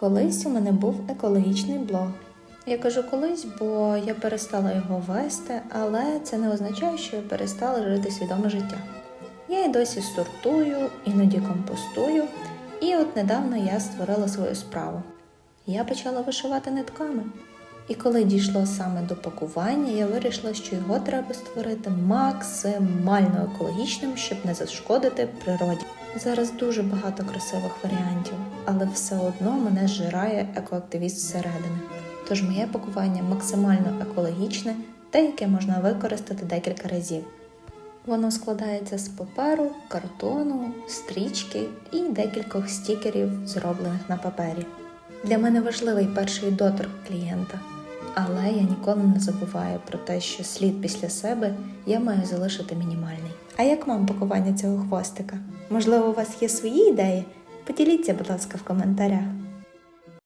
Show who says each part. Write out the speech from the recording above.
Speaker 1: Колись у мене був екологічний блог. Я кажу колись, бо я перестала його вести, але це не означає, що я перестала жити свідоме життя. Я і досі сортую, іноді компостую, і от недавно я створила свою справу. Я почала вишивати нитками. І коли дійшло саме до пакування, я вирішила, що його треба створити максимально екологічним, щоб не зашкодити природі. Зараз дуже багато красивих варіантів, але все одно мене зжирає екоактивіст зсередини. Тож моє пакування максимально екологічне, те, яке можна використати декілька разів. Воно складається з паперу, картону, стрічки і декількох стікерів, зроблених на папері. Для мене важливий перший доторк клієнта, але я ніколи не забуваю про те, що слід після себе я маю залишити мінімальний. А як вам пакування цього хвостика? Можливо, у вас є свої ідеї? Поділіться, будь ласка, в коментарях.